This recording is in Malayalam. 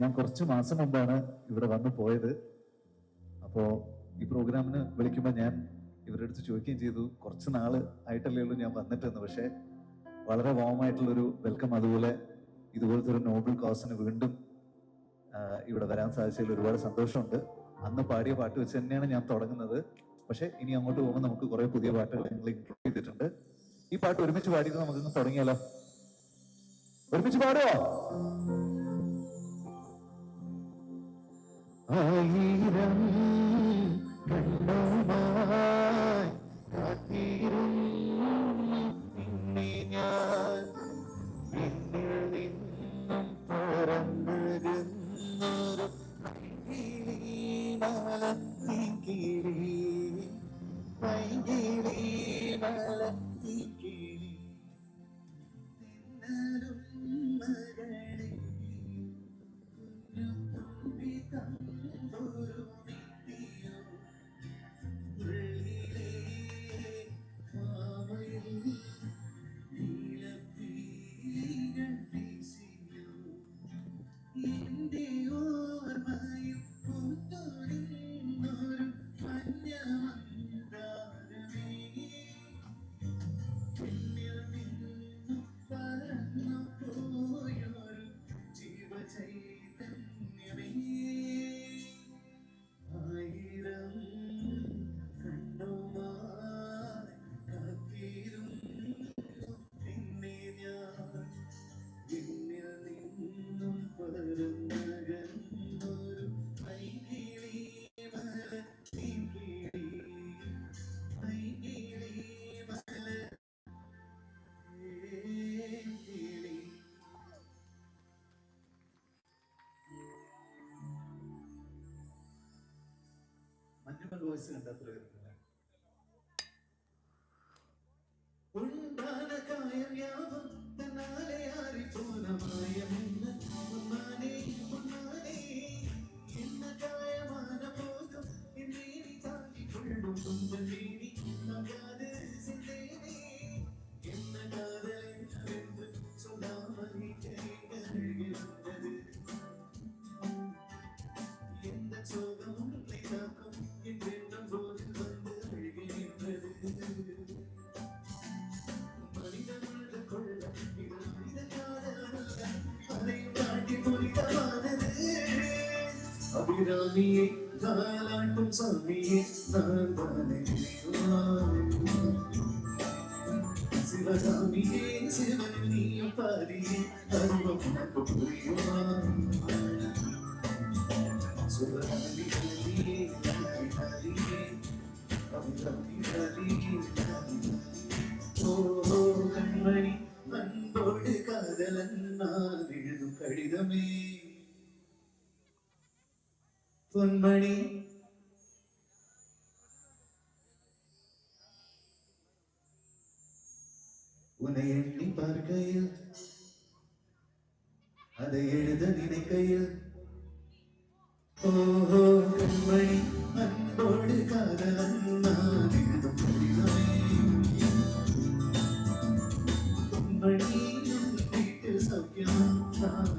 ഞാൻ കുറച്ച് മാസം മുമ്പാണ് ഇവിടെ വന്നു പോയത്. അപ്പോ ഈ പ്രോഗ്രാമിന് വിളിക്കുമ്പോൾ ഞാൻ ഇവരുടെ അടുത്ത് ചോദിക്കുകയും ചെയ്തു. കുറച്ച് നാൾ ആയിട്ടല്ലേ ഉള്ളൂ ഞാൻ വന്നിട്ടെന്ന്. പക്ഷേ വളരെ വോമായിട്ടുള്ളൊരു വെൽക്കം അതുപോലെ ഇതുപോലത്തെ ഒരു നോബൽ കോസിന് വീണ്ടും ഇവിടെ വരാൻ സാധിച്ചതിൽ ഒരുപാട് സന്തോഷമുണ്ട്. അന്ന് പാടിയ പാട്ട് വെച്ച് തന്നെയാണ് ഞാൻ തുടങ്ങുന്നത്. പക്ഷെ ഇനി അങ്ങോട്ട് പോകുമ്പോൾ നമുക്ക് കുറെ പുതിയ പാട്ടുകൾ ഞങ്ങൾ ഇൻക്ലൂഡ് ചെയ്തിട്ടുണ്ട്. ഈ പാട്ട് ഒരുമിച്ച് പാടിയിട്ട് നമുക്കിന്ന് തുടങ്ങിയാലോ? ഒരുമിച്ച് പാടുവോ? മലത്തിക്കിളി തിന്നലും മകളെ തുമ്പി തമ്പുരു നിത്യം ഉള്ളിലെ മാമയിൽ നീലപ്പീകൾ വീശിയോ എന്റെ മഞ്ഞുമൽ വോയിസ് കണ്ടത്ര വരുന്നില്ല ഉണ്ടാന കായം அபிராமியை தாலாட்டும் சாமியே நான் தானே சிவகாமியே சிவன் நீயும் பாரியே அருவம் உனக்கு புரியுமா? சுபராணி ஹரியே ஹரி ஹரியே அமிர்தமி ஹரியே ஓ கண்மணி அன்போடு காதலன் நான் எழுதும் கடிதமே. பொன்மணி. உன்னை எண்ணி பார்க்கையில் அதை எழுத நினைக்கையில். ஓஹோ கண்மணி அன்போடு காதலன் நான் எழுதும் பொன்மணி சௌக்கியம் நான்